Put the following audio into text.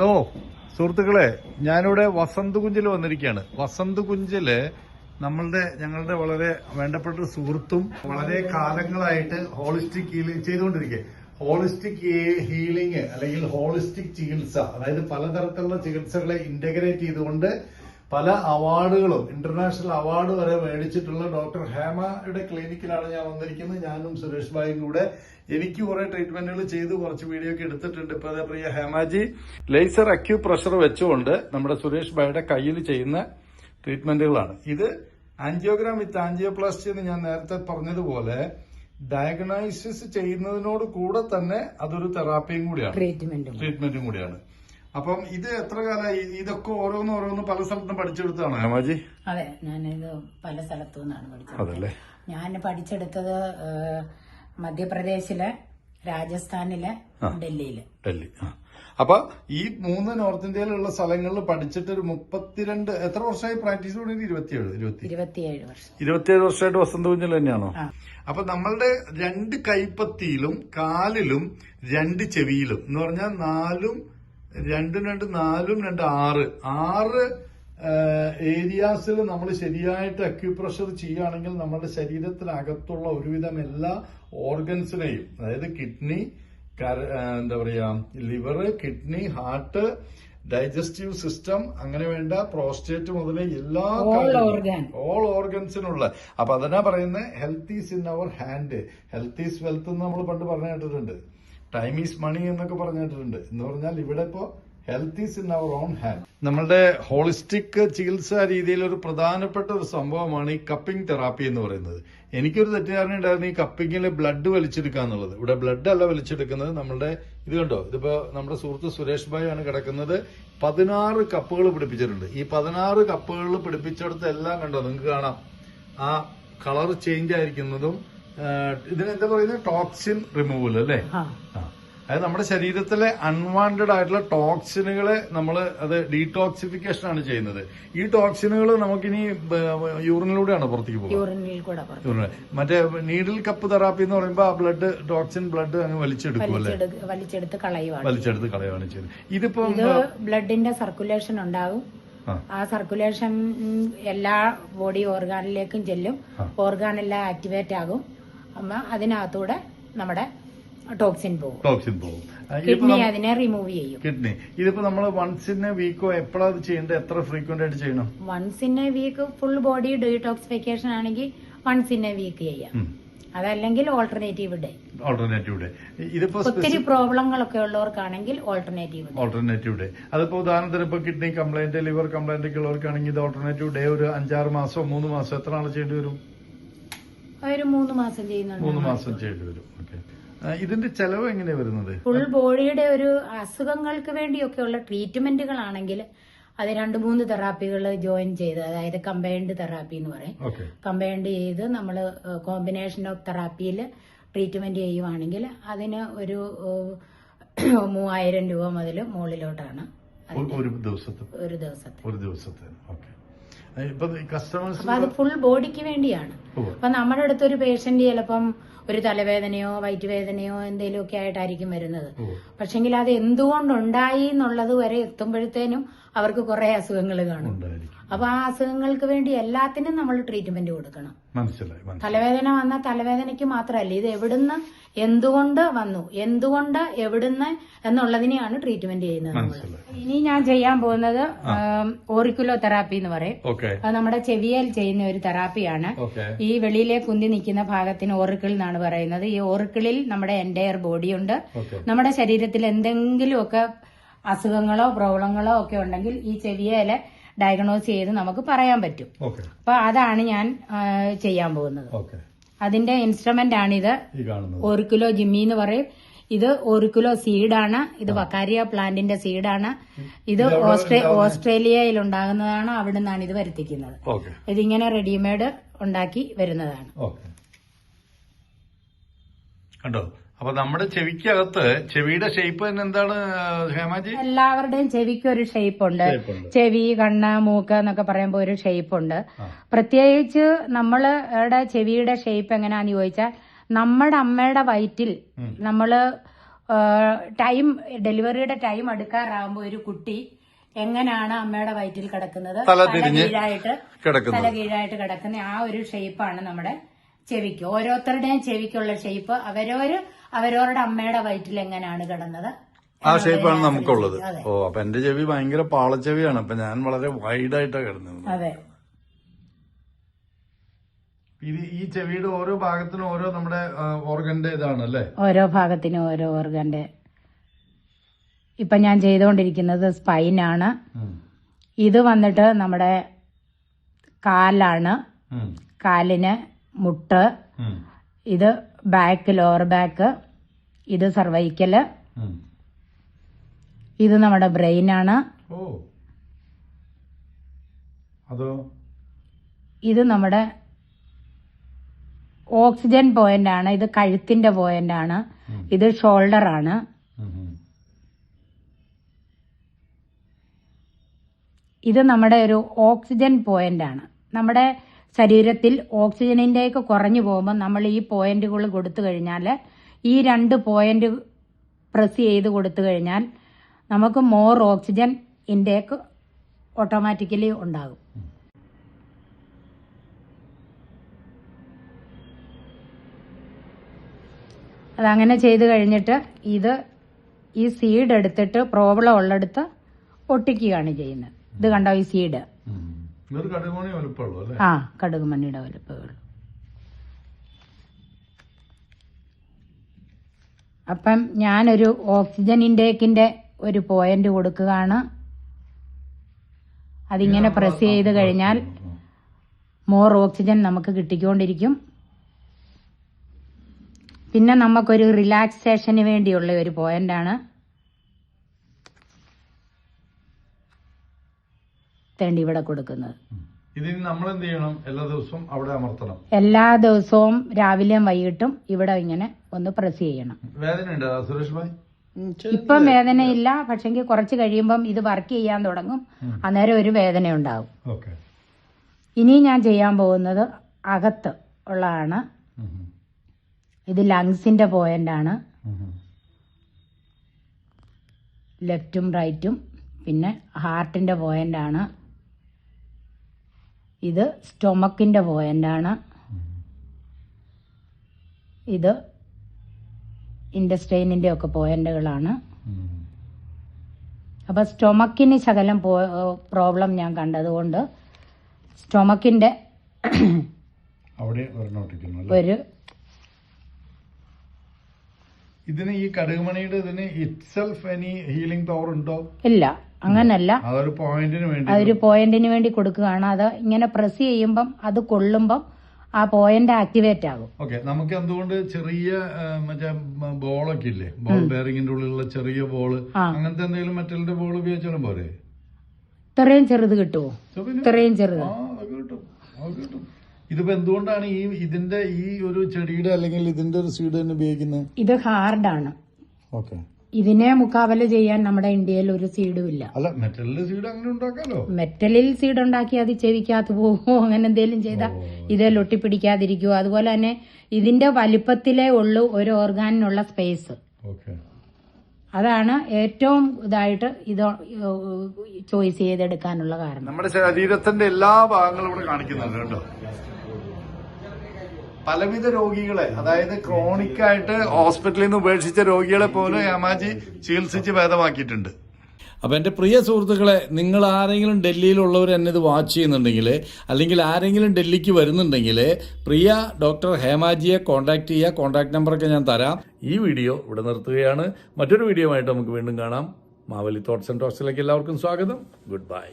Hello സുഹൃത്തുക്കളെ ഞാനിവിടെ വസന്ത് കുഞ്ചിൽ വന്നിരിക്കുകയാണ്. വസന്ത് കുഞ്ചിൽ നമ്മളുടെ ഞങ്ങളുടെ വളരെ വേണ്ടപ്പെട്ട സുഹൃത്തും വളരെ കാലങ്ങളായിട്ട് ഹോളിസ്റ്റിക് ഹീലിംഗ് ചെയ്തുകൊണ്ടിരിക്കുക ഹോളിസ്റ്റിക് ഹീലിംഗ് അല്ലെങ്കിൽ ഹോളിസ്റ്റിക് ചികിത്സ അതായത് പലതരത്തിലുള്ള ചികിത്സകളെ ഇന്റഗ്രേറ്റ് ചെയ്തുകൊണ്ട് പല അവാർഡുകളും ഇന്റർനാഷണൽ അവാർഡ് വരെ മേടിച്ചിട്ടുള്ള ഡോക്ടർ ഹേമയുടെ ക്ലിനിക്കിലാണ് ഞാൻ വന്നിരിക്കുന്നത്. ഞാനും സുരേഷ് ഭായും കൂടെ എനിക്ക് കുറെ ട്രീറ്റ്മെന്റുകൾ ചെയ്ത് കുറച്ച് വീഡിയോ ഒക്കെ എടുത്തിട്ടുണ്ട്. ഇപ്പൊ അതേ Priya Hemaji laser acupressure വെച്ചുകൊണ്ട് നമ്മുടെ സുരേഷ് ഭായിയുടെ കയ്യിൽ ചെയ്യുന്ന ട്രീറ്റ്മെന്റുകളാണ് ഇത് ആൻജിയോഗ്രാം വിത്ത് ആൻജിയോപ്ലാസ്റ്റി എന്ന് ഞാൻ നേരത്തെ പറഞ്ഞതുപോലെ ഡയഗ്നോസിസ് ചെയ്യുന്നതിനോട് കൂടെ തന്നെ അതൊരു തെറാപ്പിയും കൂടിയാണ്. ട്രീറ്റ്മെന്റും കൂടിയാണ്. അപ്പം ഇത് എത്ര കാലമായി ഇതൊക്കെ ഓരോന്ന് ഓരോന്ന് പല സ്ഥലത്തും പഠിച്ചെടുത്താണ് ഹേമാജി അതെ ഞാനിത് പല സ്ഥലത്തു നിന്നാണ് പഠിച്ചത് അതല്ലേ? ഞാൻ പഠിച്ചെടുത്തത് മധ്യപ്രദേശിലെ രാജസ്ഥാനിലെ ഡൽഹിയിൽ. ഡൽഹി ആ. അപ്പൊ ഈ മൂന്ന് നോർത്ത് ഇന്ത്യയിലുള്ള സ്ഥലങ്ങളിൽ പഠിച്ചിട്ട് ഒരു മുപ്പത്തിരണ്ട് എത്ര വർഷമായി പ്രാക്ടീസ് തുടങ്ങി ഇരുപത്തിയേഴ് ഇരുപത്തി. ഇരുപത്തിയേഴ് വർഷം. ഇരുപത്തിയേഴ് വർഷമായിട്ട് വസന്ത കുഞ്ഞിൽ തന്നെയാണോ? ആ. അപ്പൊ നമ്മളുടെ രണ്ട് കൈപ്പത്തിയിലും കാലിലും രണ്ട് ചെവിയിലും എന്ന് പറഞ്ഞാൽ നാലും രണ്ടും രണ്ട് നാലും രണ്ട് ആറ്. ആറ് ഏരിയാസിൽ നമ്മൾ ശരിയായിട്ട് അക്യുപ്രഷർ ചെയ്യുകയാണെങ്കിൽ നമ്മുടെ ശരീരത്തിനകത്തുള്ള ഒരുവിധം എല്ലാ ഓർഗൻസിനെയും അതായത് കിഡ്നി എന്താ പറയാ liver kidney heart digestive system അങ്ങനെ വേണ്ട പ്രോസ്റ്റേറ്റ് മുതൽ എല്ലാ. ഓൾ ഓർഗൻസിനുള്ള അപ്പൊ അതിനാ പറയുന്നത് health is in our hand health is wealth എന്ന് നമ്മൾ പണ്ട് പറഞ്ഞു കേട്ടിട്ടുണ്ട്. ടൈം ഈസ് മണി എന്നൊക്കെ പറഞ്ഞിട്ടുണ്ട്. എന്ന് പറഞ്ഞാൽ ഇവിടെ ഇപ്പോ health is in our on hand നമ്മളുടെ ഹോളിസ്റ്റിക് ചികിത്സാ രീതിയിൽ ഒരു പ്രധാനപ്പെട്ട ഒരു സംഭവമാണ് ഈ കപ്പിംഗ് തെറാപ്പി എന്ന് പറയുന്നത്. എനിക്കൊരു തെറ്റിദ്ധാരണ ഉണ്ടായിരുന്നു ഈ കപ്പിങ്ങിൽ ബ്ലഡ് വലിച്ചെടുക്കുക എന്നുള്ളത്. ഇവിടെ ബ്ലഡ് അല്ല വലിച്ചെടുക്കുന്നത്. നമ്മുടെ ഇത് കണ്ടോ? ഇതിപ്പോ നമ്മുടെ സുഹൃത്ത് സുരേഷ് ഭായ് ആണ് കിടക്കുന്നത്. പതിനാറ് കപ്പുകൾ പിടിപ്പിച്ചിട്ടുണ്ട്. ഈ പതിനാറ് കപ്പുകൾ പിടിപ്പിച്ചെടുത്ത് എല്ലാം കണ്ടോ? നിങ്ങൾക്ക് കാണാം. ആ കളർ ചേഞ്ച് ആയിരിക്കുന്നതും ഇതിനെന്താ പറയുന്നത്? ടോക്സിൻ റിമൂവൽ അല്ലേ. അതായത് നമ്മുടെ ശരീരത്തിലെ അൺവാണ്ടഡ് ആയിട്ടുള്ള ടോക്സിനുകളെ നമ്മൾ അത് ഡീടോക്സിഫിക്കേഷൻ ആണ് ചെയ്യുന്നത്. ഈ ടോക്സിനുകൾ നമുക്കിനി യൂറിനിലൂടെയാണ് പുറത്തേക്ക് പോകുന്നത് മറ്റേ നീഡിൽ കപ്പ് തെറാപ്പി എന്ന് പറയുമ്പോൾ ആ ബ്ലഡ് ടോക്സിൻ ബ്ലഡ് അങ്ങ് വലിച്ചെടുക്കും അല്ലേ? വലിച്ചെടുത്ത് കളയുവാണ്. വലിച്ചെടുത്ത് കളയുകയാണ് ചെയ്യുന്നത്. ഇതിപ്പോ ബ്ലഡിന്റെ സർക്കുലേഷൻ ഉണ്ടാകും ആ. ആ സർക്കുലേഷൻ എല്ലാ ബോഡി ഓർഗാനിലേക്കും ചെല്ലും. ഓർഗാനെല്ലാം ആക്ടിവേറ്റ് ആകും. അമ്മ അതിനകത്തൂടെ നമ്മുടെ ടോക്സിൻ പോകും. ടോക്സിൻ പോകും. കിഡ്നി അതിനെ റിമൂവ് ചെയ്യും. കിഡ്നി ഇതിപ്പോ നമ്മൾ വൺസ് ഇൻ എ വീക്കോ എപ്പോഴാ അത് ചെയ്യേണ്ടത്? എത്ര ഫ്രീക്വന്റ് ആയിട്ട് ചെയ്യണം? Once in a week full body detoxification ആണെങ്കിൽ വൺസ് ഇൻ എ വീക്ക് ചെയ്യാം. അതല്ലെങ്കിൽ ഓൾട്ടർനേറ്റീവ് ഡേ ഓൾട്ടർനേറ്റീവ് ഡേ ഇതിപ്പോ ഒത്തിരി പ്രോബ്ലങ്ങളൊക്കെ ഉള്ളവർക്കാണെങ്കിൽ ഓൾട്ടർനേറ്റീവ് ഡേ ഓൾട്ടർനേറ്റീവ് ഡേ അതിപ്പോ ഉദാഹരണത്തിന് ഇപ്പൊ കിഡ്നി കംപ്ലൈന്റ് ലിവർ കംപ്ലൈന്റ് ഒക്കെ ഉള്ളവർക്കാണെങ്കിൽ ഇത് ഓൾട്ടർനേറ്റീവ് ഡേ ഒരു അഞ്ചാറ് മാസോ മൂന്ന് മാസോ എത്ര നാൾ ചെയ്യേണ്ടി വരും? ഒരു മൂന്ന് മാസം ചെയ്യുന്നുണ്ട് മൂന്ന് മാസം ചെയ്യേണ്ടി വരും. ഓക്കെ ഇതിന്റെ ചെലവ് എങ്ങനെയാ വരുന്നത്? ഫുൾ ബോഡിയുടെ ഒരു അസുഖങ്ങൾക്ക് വേണ്ടിയൊക്കെയുള്ള ട്രീറ്റ്മെന്റുകളാണെങ്കിൽ അത് രണ്ട് മൂന്ന് തെറാപ്പികൾ ജോയിൻ ചെയ്ത് അതായത് കമ്പൈൻഡ് തെറാപ്പി എന്ന് പറയും. കമ്പൈൻഡ് ചെയ്ത് നമ്മൾ കോമ്പിനേഷൻ ഓഫ് തെറാപ്പിയിൽ ട്രീറ്റ്മെന്റ് ചെയ്യുവാണെങ്കിൽ അതിന് ഒരു മൂവായിരം രൂപ മുതൽ മുകളിലോട്ടാണ് ഒരു ദിവസത്തെ. ഒരു ദിവസത്തെ. ഒരു ദിവസത്തെ. ഓക്കെ ഇപ്പൊ കസ്റ്റമേഴ്സ് അപ്പൊ അത് ഫുൾ ബോഡിക്ക് വേണ്ടിയാണ്. അപ്പൊ നമ്മുടെ അടുത്ത് ഒരു പേഷ്യന്റ് ചിലപ്പം ഒരു തലവേദനയോ വയറ്റുവേദനയോ എന്തെങ്കിലുമൊക്കെ ആയിട്ടായിരിക്കും വരുന്നത്. പക്ഷെങ്കിൽ അത് എന്തുകൊണ്ടുണ്ടായി എന്നുള്ളത് വരെ എത്തുമ്പോഴത്തേനും അവർക്ക് കുറെ അസുഖങ്ങൾ കാണും. അപ്പൊ ആ അസുഖങ്ങൾക്ക് വേണ്ടി എല്ലാത്തിനും നമ്മൾ ട്രീറ്റ്മെന്റ് കൊടുക്കണം. മനസ്സിലായി തലവേദന വന്ന തലവേദനയ്ക്ക് മാത്രമല്ല ഇത് എവിടുന്ന് എന്തുകൊണ്ട് വന്നു എന്തുകൊണ്ട് എവിടുന്ന് എന്നുള്ളതിനെയാണ് ട്രീറ്റ്മെന്റ് ചെയ്യുന്നത് ഇനി ഞാൻ ചെയ്യാൻ പോകുന്നത് ഓറിക്കുലോ തെറാപ്പി എന്ന് പറയും. അത് നമ്മുടെ ചെവിയൽ ചെയ്യുന്ന ഒരു തെറാപ്പിയാണ് ഈ വെളിയിലെ കുന്തി നിൽക്കുന്ന ഭാഗത്തിന് ഓറിക്കിൾ എന്നാണ് പറയുന്നത്. ഈ ഓറിക്കിളിൽ നമ്മുടെ എന്റയർ ബോഡിയുണ്ട് നമ്മുടെ ശരീരത്തിൽ എന്തെങ്കിലുമൊക്കെ അസുഖങ്ങളോ പ്രോബ്ലങ്ങളോ ഒക്കെ ഉണ്ടെങ്കിൽ ഈ ചെവിയേലെ ഡയഗ്നോസ് ചെയ്ത് നമുക്ക് പറയാൻ പറ്റും. അപ്പൊ അതാണ് ഞാൻ ചെയ്യാൻ പോകുന്നത്. അതിന്റെ ഇൻസ്ട്രുമെന്റ് ആണിത് ഒരു കിലോ ജിമ്മി എന്ന് പറയും. ഇത് ഒരു കിലോ സീഡാണ് ഇത് വക്കാരിയ പ്ലാന്റിന്റെ സീഡാണ് ഇത് ഓസ്ട്രേ ഓസ്ട്രേലിയയിൽ ഉണ്ടാകുന്നതാണ്. അവിടെ നിന്നാണ് ഇത് വരുത്തിക്കുന്നത്. ഇതിങ്ങനെ റെഡിമെയ്ഡ് ഉണ്ടാക്കി വരുന്നതാണ്. കണ്ടോ? അപ്പൊ നമ്മുടെ ചെവിക്കകത്ത് ചെവിയുടെ ഷേപ്പ് തന്നെ എന്താണ് ഹേമാജി? എല്ലാവരുടെയും ചെവിക്ക് ഒരു ഷേപ്പ് ഉണ്ട്. ചെവി കണ്ണ് മൂക്ക് എന്നൊക്കെ പറയുമ്പോൾ ഒരു ഷേപ്പ് ഉണ്ട്. പ്രത്യേകിച്ച് നമ്മളുടെ ചെവിയുടെ ഷേപ്പ് എങ്ങനെയാന്ന് ചോദിച്ചാൽ നമ്മുടെ അമ്മയുടെ വയറ്റിൽ നമ്മൾ ടൈം ഡെലിവറിയുടെ ടൈം അടുക്കാറാകുമ്പോൾ ഒരു കുട്ടി എങ്ങനെയാണ് അമ്മയുടെ വയറ്റിൽ കിടക്കുന്നത്? തല തിരിഞ്ഞ് കീഴായിട്ട് കിടക്കുന്നത് തല കീഴായിട്ട് കിടക്കുന്ന ആ ഒരു ഷേപ്പാണ് നമ്മുടെ ചെവിക്ക്. ഓരോരുത്തരുടെയും ചെവിക്കുള്ള ഷേപ്പ് അവരോര് അവരവരുടെ അമ്മയുടെ വയറ്റിൽ എങ്ങനെയാണ് കിടന്നത്? ആ ഷേപ്പാണ് നമുക്കുള്ളത്. ഓ അപ്പൊ എന്റെ ചെവി ഭയങ്കര പാളച്ചെവിയാണ്. അപ്പൊ ഞാൻ വളരെ വൈഡായിട്ടാണ് കിടന്നത് അതെ. ഇത് ഈ ചെവിയുടെ ഓരോ ഭാഗത്തിനും ഓരോ നമ്മുടെ ഓർഗന്റെ ഇതാണ് അല്ലേ ഓരോ ഭാഗത്തിനും ഓരോ ഓർഗന്റെ ഇപ്പൊ ഞാൻ ചെയ്തുകൊണ്ടിരിക്കുന്നത് സ്പൈനാണ് ഇത് വന്നിട്ട് നമ്മുടെ കാലാണ്. കാലിന് മുട്ട്. ഇത് ബാക്ക് ലോവർ ബാക്ക് ഇത് സർവൈക്കൽ ഇത് നമ്മുടെ ഓ. അതോ? ഇത് നമ്മുടെ ഓക്സിജൻ പോയിന്റ് ആണ്. ഇത് കഴുത്തിന്റെ പോയിന്റ് ആണ്. ഇത് ഷോൾഡർ ആണ്. ഇത് നമ്മുടെ ഒരു ഓക്സിജൻ പോയിന്റ് ആണ്. നമ്മുടെ ശരീരത്തിൽ ഓക്സിജനിന്റെയൊക്കെ കുറഞ്ഞു പോകുമ്പോൾ നമ്മൾ ഈ പോയിന്റുകൾ കൊടുത്തു കഴിഞ്ഞാൽ ഈ രണ്ട് പോയിന്റ് പ്രസ് ചെയ്ത് കൊടുത്തു കഴിഞ്ഞാൽ നമുക്ക് മോർ ഓക്സിജൻ ഇൻടേക്ക് ഓട്ടോമാറ്റിക്കലി ഉണ്ടാകും. അതങ്ങനെ ചെയ്ത് കഴിഞ്ഞിട്ട് ഇത് ഈ സീഡ് എടുത്തിട്ട് പ്രോബ്ലം ഉള്ളിടത്ത് ഒട്ടിക്കുകയാണ് ചെയ്യുന്നത്. ഇത് കണ്ടോ ഈ സീഡ് ഇതൊരു കടുക് ആ കടുകുമണ്ണിയുടെ വലുപ്പമുള്ളൂ. അപ്പം ഞാനൊരു ഓക്സിജൻ ഇൻടേക്കിന്റെ ഒരു പോയിന്റ് കൊടുക്കുകയാണ്. അതിങ്ങനെ പ്രസ് ചെയ്ത് കഴിഞ്ഞാൽ മോർ ഓക്സിജൻ നമുക്ക് കിട്ടിക്കൊണ്ടിരിക്കും. പിന്നെ നമുക്കൊരു റിലാക്സേഷന് വേണ്ടിയുള്ള ഒരു പോയിന്റാണ്. തേണ്ടി ഇവിടെ കൊടുക്കുന്നത്. ഇതിന് നമ്മൾ എന്ത് ചെയ്യണം എല്ലാ ദിവസവും അവിടെ അമർത്തണം. എല്ലാ ദിവസവും രാവിലെയും വൈകിട്ടും ഇവിടെ ഇങ്ങനെ ഒന്ന് പ്രസ് ചെയ്യണം. വേദന ഉണ്ട് സുരേഷ് ഭായ്? ഇപ്പം വേദനയില്ല. പക്ഷെങ്കിൽ കുറച്ച് കഴിയുമ്പം ഇത് വർക്ക് ചെയ്യാൻ തുടങ്ങും. അന്നേരം ഒരു വേദന ഉണ്ടാവും. ഇനി ഞാൻ ചെയ്യാൻ പോകുന്നത് അകത്ത് ഉള്ളതാണ്. ഇത് ലങ്സിന്റെ പോയിന്റ് ആണ്. ലെഫ്റ്റും റൈറ്റും പിന്നെ ഹാർട്ടിന്റെ പോയിന്റ് ആണ്. ഇത് സ്റ്റൊമക്കിന്റെ പോയിന്റാണ് ഇത് ഇൻഡസ്ട്രെയിനിന്റെ ഒക്കെ പോയിന്റുകളാണ്. അപ്പോൾ സ്റ്റൊമക്കിന് ശകലം പ്രോബ്ലം ഞാൻ കണ്ടതുകൊണ്ട് അല്ലേ? ഒരു ഇതിന് ഈ കടുകുമണിയുടെ ഇതിന് ഇറ്റ്സെൽഫ് എനി ഹീലിംഗ് പവർ ഉണ്ടോ? ഇല്ല. അങ്ങനല്ല. അതൊരു പോയിന്റിന് വേണ്ടി അതൊരു പോയിന്റിന് വേണ്ടി കൊടുക്കുകയാണ്. അത് ഇങ്ങനെ പ്രസ് ചെയ്യുമ്പം അത് കൊള്ളുമ്പം ആ പോയിന്റ് ആക്ടിവേറ്റ് ആകും. ഓക്കെ നമുക്ക് എന്തുകൊണ്ട് ചെറിയ മറ്റേ ബോളൊക്കെ ഇല്ലേ? ബോൾ ബെയറിംഗിന്റെ ഉള്ളിലുള്ള ചെറിയ ബോൾ അങ്ങനത്തെ എന്തെങ്കിലും മെറ്റലിന്റെ ബോൾ ഉപയോഗിച്ചാലും പോരെ? ഇത്രയും ചെറുത് കിട്ടുമോ ഇത്രയും ചെറുത്. കിട്ടും. ഇതിപ്പോ എന്തുകൊണ്ടാണ് ഈ ഇതിന്റെ ഈ ഒരു ചെടിയുടെ അല്ലെങ്കിൽ ഇതിന്റെ ഒരു സീഡ് തന്നെ ഉപയോഗിക്കുന്നത്? ഇത് ഹാർഡാണ് ഓക്കെ ഇതിനെ മുക്കാവല ചെയ്യാൻ നമ്മുടെ ഇന്ത്യയിൽ ഒരു സീഡും ഇല്ല. അല്ല മെറ്റലിൽ സീഡ് അങ്ങനെ ഉണ്ടാക്കാലോ? മെറ്റലിൽ സീഡ് ഉണ്ടാക്കി അത് ചെവിക്കകത്ത് പോകുമോ? അങ്ങനെ എന്തെങ്കിലും ചെയ്താൽ ഇത് ലൊട്ടിപ്പിടിക്കാതിരിക്കുമോ അതുപോലെ തന്നെ ഇതിന്റെ വലിപ്പത്തിലേ ഉള്ളൂ ഒരു ഓർഗാനിനുള്ള സ്പേസ് ഓക്കെ അതാണ് ഏറ്റവും ഇതായിട്ട് ഇത് ചോയ്സ് ചെയ്തെടുക്കാനുള്ള കാരണം. നമ്മുടെ ശരീരത്തിന്റെ എല്ലാ ഭാഗങ്ങളും ഇവിടെ കാണിക്കുന്നുണ്ട് കേട്ടോ. പലവിധ രോഗികളെ അതായത് ക്രോണിക് ആയിട്ട് ഹോസ്പിറ്റലിൽ നിന്ന് ഉപേക്ഷിച്ച രോഗികളെ പോലും യാമാജി ചികിത്സിച്ച് ഭേദമാക്കിയിട്ടുണ്ട്. അപ്പോൾ എന്റെ പ്രിയ സുഹൃത്തുക്കളെ നിങ്ങൾ ആരെങ്കിലും ഡൽഹിയിലുള്ളവർ എന്നെ ഇത് വാച്ച് ചെയ്യുന്നുണ്ടെങ്കിൽ അല്ലെങ്കിൽ ആരെങ്കിലും ഡൽഹിക്ക് വരുന്നുണ്ടെങ്കിൽ പ്രിയ ഡോക്ടർ ഹേമാജിയെ കോൺടാക്ട് ചെയ്യുക. കോൺടാക്ട് നമ്പറൊക്കെ ഞാൻ തരാം. ഈ വീഡിയോ ഇവിടെ നിർത്തുകയാണ്. മറ്റൊരു വീഡിയോ ആയിട്ട് നമുക്ക് വീണ്ടും കാണാം. മാവലി തോട്ട്സ് ആൻഡ് ടോക്സിലേക്ക് എല്ലാവർക്കും സ്വാഗതം. Good bye.